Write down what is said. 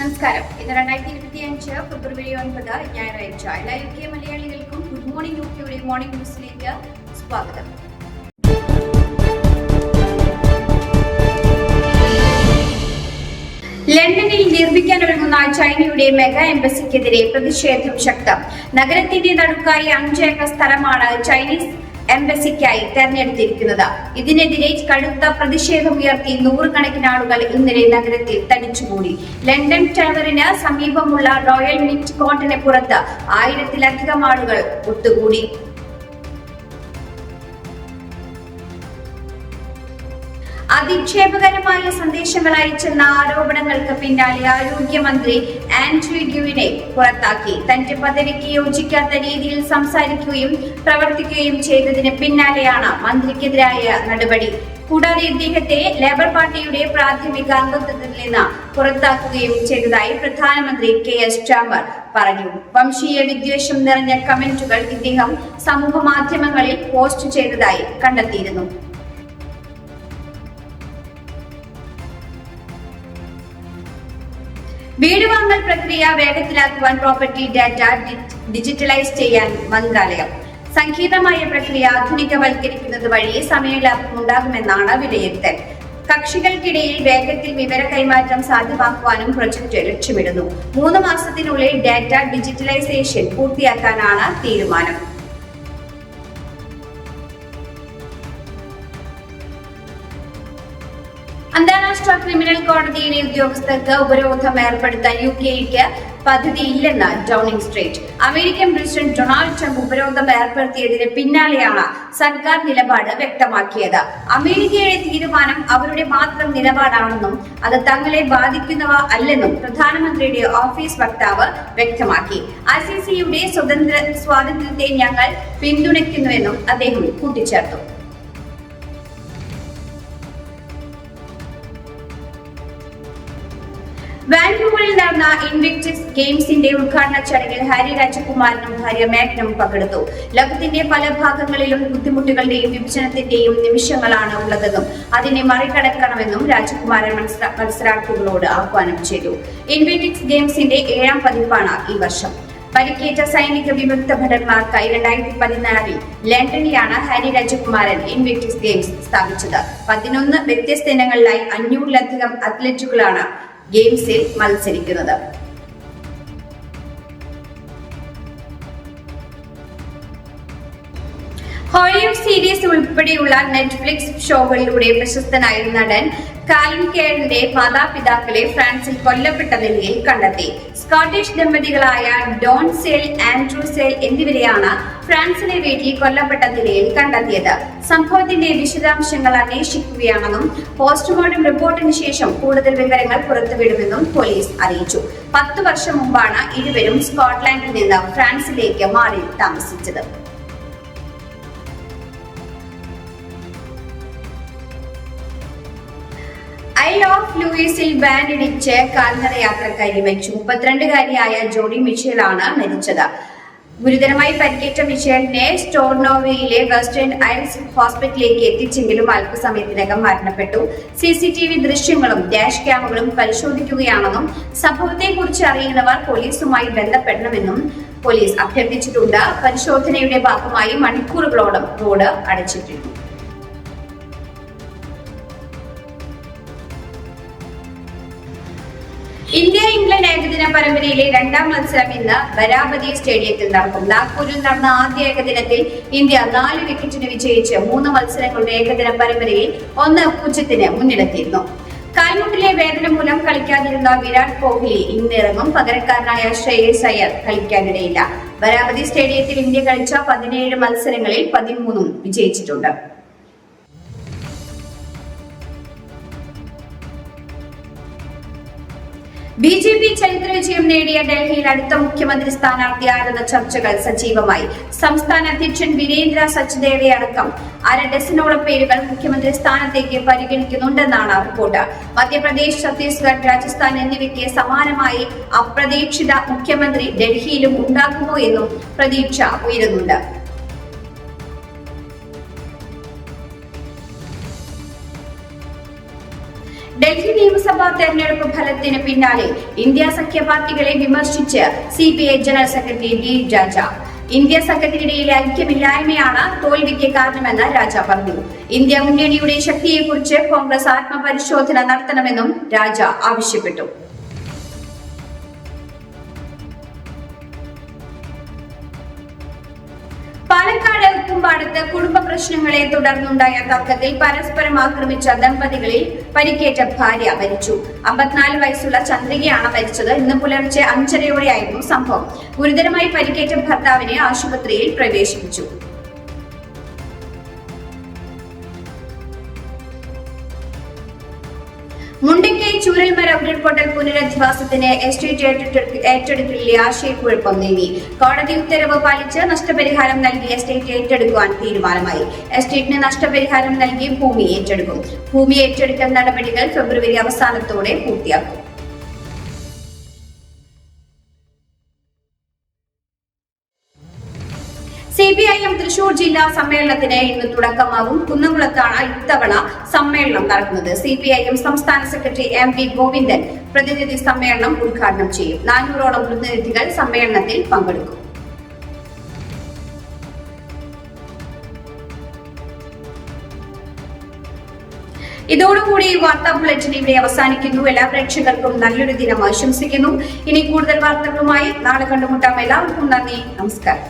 നമസ്കാരം. ഇന്ന് രണ്ടായിരത്തി ഇരുപത്തി അഞ്ച് ഫെബ്രുവരി ഒൻപത് ഞായറാഴ്ച എല്ലാ യു കെ മലയാളികൾക്കും ഗുഡ് മോർണിംഗ് യു കെയുടെ മോർണിംഗ് ന്യൂസിലേക്ക് സ്വാഗതം. ലണ്ടനിൽ നിർമ്മിക്കാനൊരുങ്ങുന്ന ചൈനയുടെ മെഗാ എംബസിക്കെതിരെ പ്രതിഷേധം ശക്തം. നഗരത്തിന്റെ നടുക്കായി അഞ്ചേക്കർ സ്ഥലമാണ് ചൈനീസ് എംബസിക്കായി തെരഞ്ഞെടുത്തിരിക്കുന്നത്. ഇതിനെതിരെ കടുത്ത പ്രതിഷേധമുയർത്തി നൂറുകണക്കിന് ആളുകൾ ഇന്നലെ നഗരത്തിൽ തടിച്ചുകൂടി. ലണ്ടൻ ടവറിന് സമീപമുള്ള റോയൽ മിറ്റ് കോട്ടിന് പുറത്ത് ആയിരത്തിലധികം ആളുകൾ ഒത്തുകൂടി. അധിക്ഷേപകരമായ സന്ദേശങ്ങൾ അയച്ചെന്ന ആരോപണങ്ങൾക്ക് പിന്നാലെ ആരോഗ്യമന്ത്രി ആൻഡ്രൂ ഗ്യുവിനെ പുറത്താക്കി. തന്റെ പദവിക്ക് യോജിക്കാത്ത രീതിയിൽ സംസാരിക്കുകയും പ്രവർത്തിക്കുകയും ചെയ്തതിന് പിന്നാലെയാണ് മന്ത്രിക്കെതിരായ നടപടി. കൂടാതെ ഇദ്ദേഹത്തെ ലേബർ പാർട്ടിയുടെ പ്രാഥമിക അംഗത്വത്തിൽ നിന്ന് പുറത്താക്കുകയും ചെയ്തതായി പ്രധാനമന്ത്രി കെ എസ് ചാമ്പർ പറഞ്ഞു. വംശീയ വിദ്വേഷം നിറഞ്ഞ കമന്റുകൾ ഇദ്ദേഹം സമൂഹ മാധ്യമങ്ങളിൽ പോസ്റ്റ് ചെയ്തതായി കണ്ടെത്തിയിരുന്നു. വീട് വാങ്ങൽ പ്രക്രിയ വേഗത്തിലാക്കുവാൻ പ്രോപ്പർട്ടി ഡാറ്റ ഡിജിറ്റലൈസ് ചെയ്യാൻ മന്ത്രാലയം. സംഗീതമായ പ്രക്രിയ ആധുനികവൽക്കരിക്കുന്നത് വഴി സമയലാഭം ഉണ്ടാകുമെന്നാണ് വിലയിരുത്തൽ. കക്ഷികൾക്കിടയിൽ വേഗത്തിൽ വിവര കൈമാറ്റം സാധ്യമാക്കുവാനും പ്രൊജക്ട് ലക്ഷ്യമിടുന്നു. മൂന്ന് മാസത്തിനുള്ളിൽ ഡാറ്റ ഡിജിറ്റലൈസേഷൻ പൂർത്തിയാക്കാനാണ് തീരുമാനം. അന്താരാഷ്ട്ര ക്രിമിനൽ കോടതിയിലെ ഉദ്യോഗസ്ഥർക്ക് ഉപരോധം ഏർപ്പെടുത്താൻ യു കെക്ക് പദ്ധതിയില്ലെന്ന് Downing Street. American president Donald Trump ഉപരോധം ഏർപ്പെടുത്തിയതിന് പിന്നാലെയാണ് സർക്കാർ നിലപാട് വ്യക്തമാക്കിയത്. അമേരിക്കയുടെ തീരുമാനം അവരുടെ മാത്രം നിലപാടാണെന്നും അത് തങ്ങളെ ബാധിക്കുന്നവ അല്ലെന്നും പ്രധാനമന്ത്രിയുടെ ഓഫീസ് വക്താവ് വ്യക്തമാക്കി. ഐ സി സിയുടെ സ്വതന്ത്ര സ്വാതന്ത്ര്യത്തെ ഞങ്ങൾ പിന്തുണയ്ക്കുന്നുവെന്നും അദ്ദേഹം കൂട്ടിച്ചേർത്തു. വാൻകൂവറിൽ നടന്ന ഇൻവിക്ടിക്സ് ഗെയിംസിന്റെ ഉദ്ഘാടന ചടങ്ങിൽ ഹരി രാജകുമാരനും ഭാര്യ മേഘനും പങ്കെടുത്തു. ലോകത്തിന്റെ പല ഭാഗങ്ങളിലും ബുദ്ധിമുട്ടുകളുടെയും വിഭജനത്തിന്റെയും നിമിഷങ്ങളാണ് ഉള്ളതെന്നും അതിനെ മറികടക്കണമെന്നും രാജകുമാരൻ മത്സര- മത്സരാർത്ഥികളോട് ആഹ്വാനം ചെയ്തു. ഇൻവിക്ടിക്സ് ഗെയിംസിന്റെ ഏഴാം പതിപ്പാണ് ഈ വർഷം. പരിക്കേറ്റ സൈനിക വിമുക്ത ഭടന്മാർക്കായി രണ്ടായിരത്തി പതിനാലിൽ ലണ്ടനിലാണ് ഹരി രാജകുമാരൻ ഇൻവിക്ടിക്സ് ഗെയിംസ് സ്ഥാപിച്ചത്. പതിനൊന്ന് വ്യത്യസ്ത ഇനങ്ങളിലായി അഞ്ഞൂറിലധികം അത്ലറ്റുകളാണ് ഗെയിംസിൽ മത്സരിക്കുന്നത്. ഹോളിവുഡ് സീരീസ് ഉൾപ്പെടെയുള്ള നെറ്റ്ഫ്ലിക്സ് ഷോകളിലൂടെ പ്രശസ്തനായ നടൻ കാലിൻ കെയറിന്റെ മാതാപിതാക്കളെ ഫ്രാൻസിൽ കൊല്ലപ്പെട്ട നിലയിൽ കണ്ടെത്തി. സ്കോട്ടിഷ് ദമ്പതികളായ ഡോൺ സെൽ ആൻഡ്രൂ സെൽ എന്നിവരെയാണ് ഫ്രാൻസിലെ വീട്ടിൽ കൊല്ലപ്പെട്ട നിലയിൽ കണ്ടെത്തിയത്. സംഭവത്തിന്റെ വിശദാംശങ്ങൾ അന്വേഷിക്കുകയാണെന്നും പോസ്റ്റ്മോർട്ടം റിപ്പോർട്ടിന് ശേഷം കൂടുതൽ വിവരങ്ങൾ പുറത്തുവിടുമെന്നും പോലീസ് അറിയിച്ചു. പത്ത് വർഷം മുമ്പാണ് ഇരുവരും സ്കോട്ട്ലാൻഡിൽ നിന്ന് ഫ്രാൻസിലേക്ക് മാറി താമസിച്ചത്. ഐ ഓഫ് ലൂയിസിൽ വാനിടിച്ച് കാൽനട യാത്രക്കാരി മരിച്ചു മുപ്പത്തിരണ്ടുകാരിയായ ജോഡി മിഷേലാണ് മരിച്ചത്. ഗുരുതരമായി പരിക്കേറ്റ മിഷേലിനെ സ്റ്റോർനോവയിലെ വെസ്റ്റേൺ ഐൽസ് ഹോസ്പിറ്റലിലേക്ക് എത്തിച്ചെങ്കിലും അല്പസമയത്തിനകം മരണപ്പെട്ടു. സി സി ടി വി ദൃശ്യങ്ങളും ഡാഷ് ക്യാമുകളും പരിശോധിക്കുകയാണെന്നും സംഭവത്തെക്കുറിച്ച് അറിയുന്നവർ പോലീസുമായി ബന്ധപ്പെടണമെന്നും പോലീസ് അഭ്യർത്ഥിച്ചിട്ടുണ്ട്. പരിശോധനയുടെ ഭാഗമായി മണിക്കൂറുകളോളം റോഡ് അടച്ചിട്ടിരുന്നു. ഇംഗ്ലണ്ട് ഏകദിന പരമ്പരയിലെ രണ്ടാം മത്സരം ഇന്ന് ബരാബതി സ്റ്റേഡിയത്തിൽ നടക്കും. നാഗ്പൂരിൽ നടന്ന ആദ്യ ഏകദിനത്തിൽ ഇന്ത്യ നാല് വിക്കറ്റിന് വിജയിച്ച് മൂന്ന് മത്സരങ്ങളുടെ ഏകദിന പരമ്പരയിൽ ഒന്ന് പൂജ്യത്തിന് മുന്നിലെത്തിയിരുന്നു. കാൽമുട്ടിലെ വേദന മൂലം കളിക്കാതിരുന്ന വിരാട് കോഹ്ലി ഇന്നിറങ്ങും പകരക്കാരനായ ശ്രേയസ് അയ്യർ കളിക്കാനിടയില്ല. ബരാബതി സ്റ്റേഡിയത്തിൽ ഇന്ത്യ കളിച്ച പതിനേഴ് മത്സരങ്ങളിൽ പതിമൂന്നും വിജയിച്ചിട്ടുണ്ട്. ബി ജെ പി ചരിത്ര വിജയം നേടിയ ഡൽഹിയിൽ അടുത്ത മുഖ്യമന്ത്രി സ്ഥാനാർത്ഥി ആരെന്ന ചർച്ചകൾ സജീവമായി. സംസ്ഥാന അധ്യക്ഷൻ വീരേന്ദ്ര സച്ദേവെ അടക്കം അര ഡസനോളം പേരുകൾ മുഖ്യമന്ത്രി സ്ഥാനത്തേക്ക് പരിഗണിക്കുന്നുണ്ടെന്നാണ് റിപ്പോർട്ട്. മധ്യപ്രദേശ് ഛത്തീസ്ഗഡ് രാജസ്ഥാൻ എന്നിവയ്ക്ക് സമാനമായി അപ്രതീക്ഷിത മുഖ്യമന്ത്രി ഡൽഹിയിലും ഉണ്ടാകുമോ എന്നും പ്രതീക്ഷ ഉയരുന്നുണ്ട്. ഡൽഹി നിയമസഭ തെരഞ്ഞെടുപ്പ് ഫലത്തിന് പിന്നാലെ ഇന്ത്യ സഖ്യ പാർട്ടികളെ വിമർശിച്ച് C P I general secretary D Raja India സംഘത്തിനിടയിലെ ഐക്യമില്ലായ്മയാണ് തോൽവിക്ക് കാരണമെന്ന് രാജ പറഞ്ഞു. ഇന്ത്യ മുന്നണിയുടെ ശക്തിയെക്കുറിച്ച് കോൺഗ്രസ് ആത്മപരിശോധന നടത്തണമെന്നും രാജ ആവശ്യപ്പെട്ടു. പാലക്കാട് കുമ്പാടത്ത് കുടുംബ പ്രശ്നങ്ങളെ തുടർന്നുണ്ടായ തർക്കത്തിൽ പരസ്പരം ആക്രമിച്ച ദമ്പതികളിൽ പരിക്കേറ്റ ഭാര്യ മരിച്ചു. അമ്പത്തിനാല് വയസ്സുള്ള ചന്ദ്രികയാണ് മരിച്ചത്. ഇന്ന് പുലർച്ചെ അഞ്ചരയോടെയായിരുന്നു സംഭവം. ഗുരുതരമായി പരിക്കേറ്റ ഭർത്താവിനെ ആശുപത്രിയിൽ പ്രവേശിപ്പിച്ചു. മുണ്ടക്കൈ ചൂരൽമര ഉരുൾപൊട്ടൽ പുനരധിവാസത്തിന് എസ്റ്റേറ്റ് ഏറ്റെടു- ഏറ്റെടുക്കലിലെ ആശയക്കുഴപ്പം നീങ്ങി. കോടതി ഉത്തരവ് പാലിച്ച് നഷ്ടപരിഹാരം നൽകി എസ്റ്റേറ്റ് ഏറ്റെടുക്കുവാൻ തീരുമാനമായി. എസ്റ്റേറ്റിന് നഷ്ടപരിഹാരം നൽകി ഭൂമി ഏറ്റെടുക്കും. ഭൂമി ഏറ്റെടുക്കൽ നടപടികൾ ഫെബ്രുവരി അവസാനത്തോടെ പൂർത്തിയാക്കും. C P I M Thrissur ജില്ലാ സമ്മേളനത്തിന് ഇന്ന് തുടക്കമാകും. കുന്നംകുളത്താണ് ഇത്തവണ സമ്മേളനം നടക്കുന്നത്. സിപിഐഎം സംസ്ഥാന സെക്രട്ടറി എം വി ഗോവിന്ദൻ പ്രതിനിധി സമ്മേളനം ഉദ്ഘാടനം ചെയ്യും. നാനൂറോളം പ്രതിനിധികൾ സമ്മേളനത്തിൽ പങ്കെടുക്കും. ഇതോടുകൂടി വാർത്താ ബുള്ളറ്റിൻ ഇവിടെ അവസാനിക്കുന്നു. എല്ലാ പ്രേക്ഷകർക്കും നല്ലൊരു ദിനം ആശംസിക്കുന്നു. ഇനി കൂടുതൽ വാർത്തകളുമായി നാളെ കണ്ടുമുട്ടാം. എല്ലാവർക്കും നന്ദി. നമസ്കാരം.